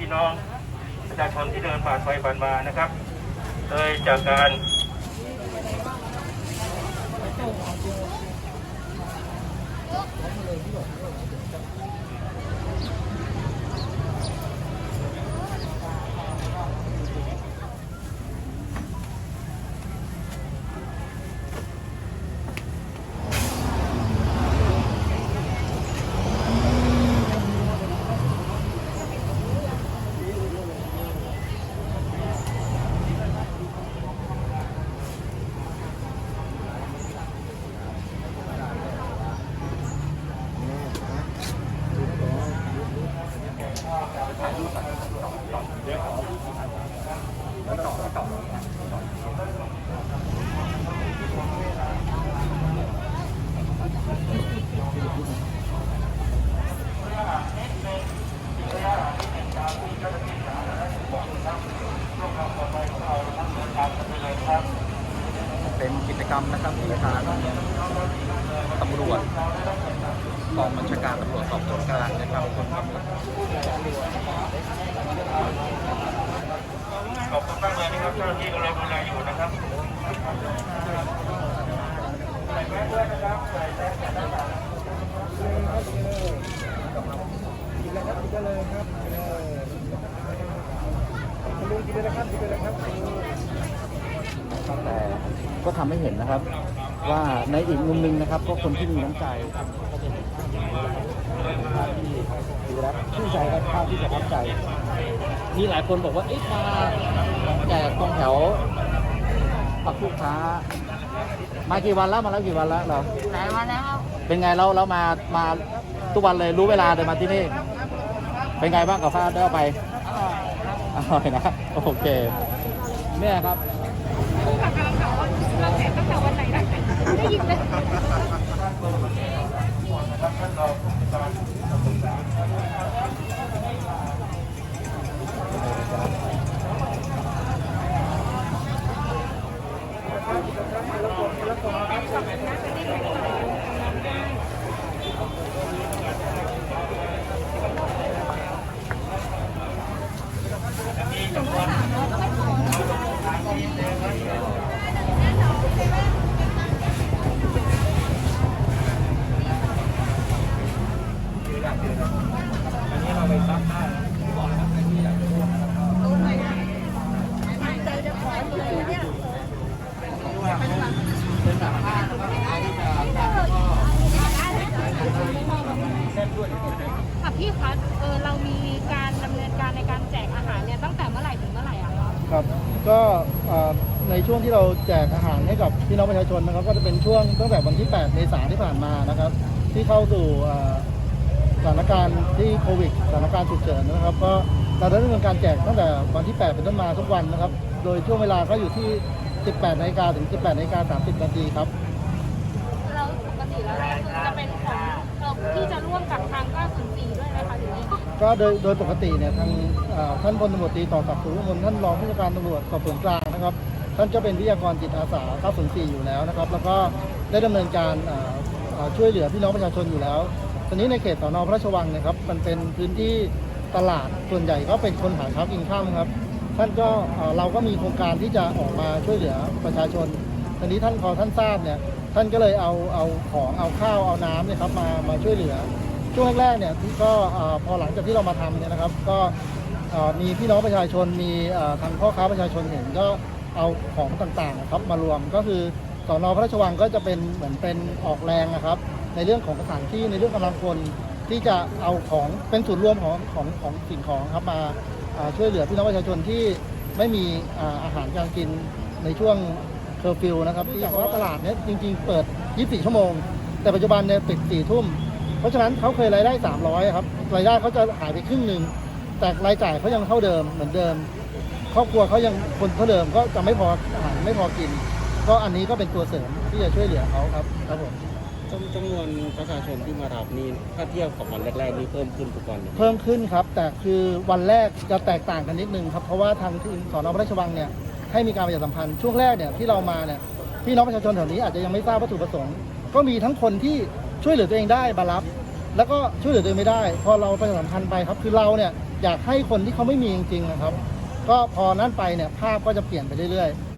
พี่น้องประชาชนที่เดินผ่านไปผ่านมานะครับโดยจากการเเป็นกิจกรรมนะครับที่ทางตำรวจ กองบัญชาการตำรวจสอบสวนกลางนะครับคนขับรถขอบคุณมากเลยนะครับเจ้าหน้าที่กำลังดูแลอยู่นะครับใส่แมสด้วยนะครับใส่แมสกันนะครับแต่ก็ทำให้เห็นนะครับ ว่าในอีกมุมหนึ่งนะครับก็คนที่มีน้ำใจที่ดูแล้วชื่นใจครับภาพที่ประทับใจ มีหลายคนบอกว่าเอ๊ะมาแจกตรงแถวปักลูกค้า มากี่วันแล้วมาแล้วกี่วันแล้วเราหลายวันแล้วครับเป็นไงเราเรามามาทุกวันเลยรู้เวลาเดินมาที่นี่ เป็นไงบ้างกับฟ้าได้เอาไปอร่อยครับอร่อยนะโอเคเนี่ยครับผู้ขับกำลังถามว่าเราแจกตั้งแต่วันไหนนะ ได้ยินเลย ค่ะพี่คะเออเรามีการดำเนินการในการแจกอาหารเนี่ยตั้งแต่เมื่อไหร่ถึงเมื่อไหร่อะคะ ครับ ก็ในช่วงที่เราแจกอาหารให้กับพี่น้องประชาชนนะครับ ก็จะเป็นช่วงตั้งแต่วันที่ 8 เมษายนที่ผ่านมานะครับ ที่เข้าสู่สถานการณ์ที่โควิดสถานการณ์ฉุกเฉินนะครับ ก็เราได้ดำเนินการแจกตั้งแต่วันที่ 8 เป็นต้นมาทุกวันนะครับ โดยช่วงเวลาก็อยู่ที่ 18นาฬิกาถึง 18นาฬิกา30นาทีครับเราปกติแล้วคือจะเป็นของที่จะร่วมกับทาง904ด้วยไหมคะหรือยังไง ก็โดยโดยปกติเนี่ยทางท่านพลตำรวจตรีต่อศักดิ์สุขมลท่านรองผู้จัดการตำรวจสอบสวนกลางนะครับ ท่านก็เป็นวิทยากรจิตอาสา904อยู่แล้วนะครับ แล้วก็ได้ดำเนินการช่วยเหลือพี่น้องประชาชนอยู่แล้วตอนนี้ในเขตสอนอพระราชวังเนะครับ มันเป็นพื้นที่ตลาดส่วนใหญ่ก็เป็นคนหาเช้ากินข้าวครับ ท่านก็เราก็มีโครงการที่จะออกมาช่วยเหลือประชาชนตอนนี้ท่านพอท่านทราบเนี่ยท่านก็เลยเอาเอาของเอาข้าวเอาน้ำเนี่ยครับมามาช่วยเหลือ ช่วงแรกๆเนี่ยที่ก็พอหลังจากที่เรามาทำเนี่ยนะครับก็มีพี่น้องประชาชนมีทางพ่อค้าประชาชนเห็นก็เอาของต่างๆนะครับมารวมก็คือสอนอพระราชวังก็จะเป็นเหมือนเป็นออกแรงนะครับ ในเรื่องของสถานที่ในเรื่องกำลังคนที่จะเอาของเป็นศูนย์รวมของของของสิ่งของครับมาช่วยเหลือพี่น้องประชาชนที่ไม่มีอาหารการกินในช่วงเคอร์ฟิวนะครับที่อย่างว่าตลาดเนี่ยจริง ๆ เปิด 24 ชั่วโมง แต่ปัจจุบันเนี่ยปิด 4 ทุ่ม เพราะฉะนั้นเขาเคยรายได้ 300ครับรายได้เขาจะหายไปครึ่งหนึ่งแต่รายจ่ายเขายังเท่าเดิมเหมือนเดิม ครอบครัวเขายังคนเท่าเดิมก็จะไม่พออาหารไม่พอกิน ก็อันนี้ก็เป็นตัวเสริมที่จะช่วยเหลือเขาครับครับผมจำจำนวนประชาชนที่มารับนี่ถ้าเทียบกับวันแรกๆนี่เพิ่มขึ้นทุกวันเลยเพิ่มขึ้นครับ แต่คือวันแรกจะแตกต่างกันนิดนึงครับเพราะว่าทางที่สอนอพระราชวังเนี่ยให้มีการประชาสัมพันธ์ช่วงแรกเนี่ยที่เรามาเนี่ยพี่น้องประชาชนแถวนี้อาจจะยังไม่ทราบวัตถุประสงค์ ก็มีทั้งคนที่ ช่วยเหลือตัวเองได้มารับ แล้วก็ช่วยเหลือตัวเองไม่ได้ พอเราประชาสัมพันธ์ไปครับ คือเราเนี่ยอยากให้คนที่เขาไม่มีจริงๆนะครับ ก็พอนั่นไปเนี่ยภาพก็จะเปลี่ยนไปเรื่อยๆ